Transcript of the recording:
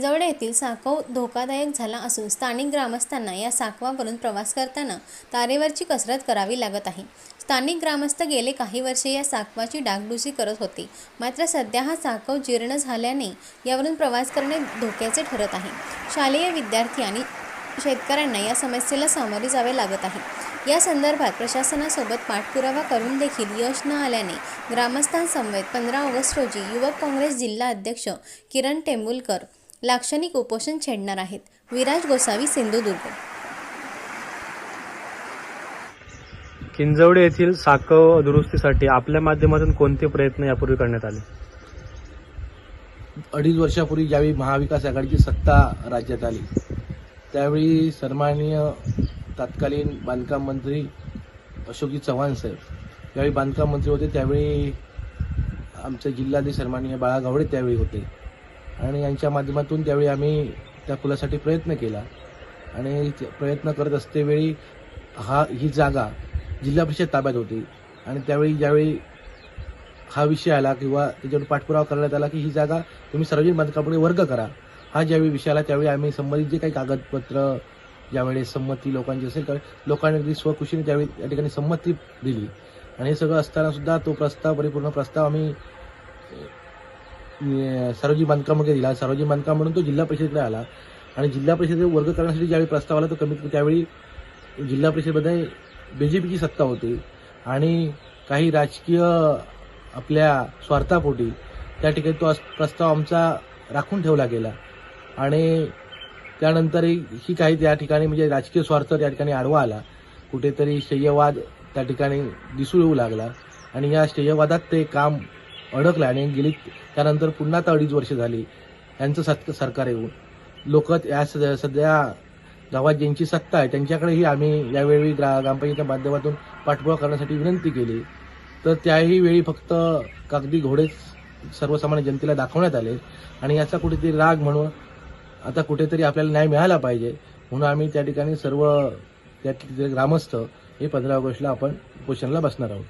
येथील साकव धोकादायक झाला असून स्थानिक ग्रामस्थांना या साकवावरून प्रवास करताना तारेवरची कसरत करावी लागत आहे. स्थानिक ग्रामस्थ गेले काही वर्षे या साकवाची डागडुजी करत होते. मात्र सध्या हा साकव जीर्ण झाल्याने यावरून प्रवास करणे धोक्याचे ठरत आहे. शालेय विद्यार्थी आणि शेतकऱ्यांना या समस्येला सामोरे जावे लागत आहे. या संदर्भात प्रशासनासोबत पाठपुरावा करून देखील यश न आल्याने ग्रामस्थांसमवेत पंधरा ऑगस्ट रोजी युवक काँग्रेस जिल्हा अध्यक्ष किरण टेंबुलकर लाक्षणिक उपोषण छेडणार आहेत. विराज गोसावी सिंधुदुर्ग. किंजवडे येथील साकव दुरुस्तीसाठी आपल्या माध्यमातून कोणते प्रयत्न यापूर्वी करण्यात आले? अडीच वर्षापूर्वी ज्यावेळी महाविकास आघाडीची सत्ता राज्यात आली त्यावेळी सन्माननीय तत्कालीन बांधकाम मंत्री अशोकजी चव्हाण साहेब ज्यावेळी बांधकाम मंत्री होते त्यावेळी आमचे जिल्हाधिकारी सन्माननीय बाळा गावडे त्यावेळी होते. आणि यांच्या माध्यमातून त्यावेळी आम्ही त्या पुलासाठी प्रयत्न केला आणि प्रयत्न करत असतेवेळी हा ही जागा जिल्हा परिषद ताब्यात होती. आणि त्यावेळी ज्यावेळी हा विषय आला किंवा त्याच्यावर पाठपुरावा करण्यात आला की ही जागा तुम्ही सार्वजनिक बांधकामाकडे वर्ग करा हा ज्यावेळी विषय आला त्यावेळी आम्ही संबंधित जे काही कागदपत्र ज्यावेळी संमती लोकांची असेल तर लोकांनी अगदी स्वखुशीने त्यावेळी त्या ठिकाणी संमती दिली. आणि हे सगळं असताना सुद्धा तो प्रस्ताव परिपूर्ण प्रस्ताव आम्ही सरोजी सार्वजनिक बांधकामाकडे दिला. सरोजी बांधकाम म्हणून तो जिल्हा परिषदेकडे आला. आणि जिल्हा परिषदेत वर्ग करण्यासाठी ज्यावेळी प्रस्ताव आला तो कमीत कमी त्यावेळी जिल्हा परिषदेमध्ये बीजेपीची सत्ता होती. आणि काही राजकीय आपल्या स्वार्थापोटी त्या ठिकाणी तो प्रस्ताव आमचा राखून ठेवला गेला. आणि त्यानंतर ही काही त्या ठिकाणी म्हणजे राजकीय स्वार्थ त्या ठिकाणी आडवा आला. कुठेतरी शय्यवाद त्या ठिकाणी दिसू येऊ लागला. आणि या शय्यवादात ते काम अडकलं आणि गेली त्यानंतर पुन्हा आता अडीच वर्ष झाली. यांचं सत सरकार येऊन. लोक या सध्या सध्या गावात ज्यांची सत्ता आहे त्यांच्याकडेही आम्ही यावेळी ग्रा ग्रामपंचायतीच्या माध्यमातून पाठपुरावा करण्यासाठी विनंती केली. तर त्याही वेळी फक्त कागदी घोडेच सर्वसामान्य जनतेला दाखवण्यात आले आणि याचा कुठेतरी राग म्हणून आता कुठेतरी आपल्याला न्याय मिळाला पाहिजे म्हणून आम्ही त्या ठिकाणी सर्व त्या ठिकाणी ग्रामस्थ हे पंधरा ऑगस्टला आपण उपोषणाला बसणार आहोत.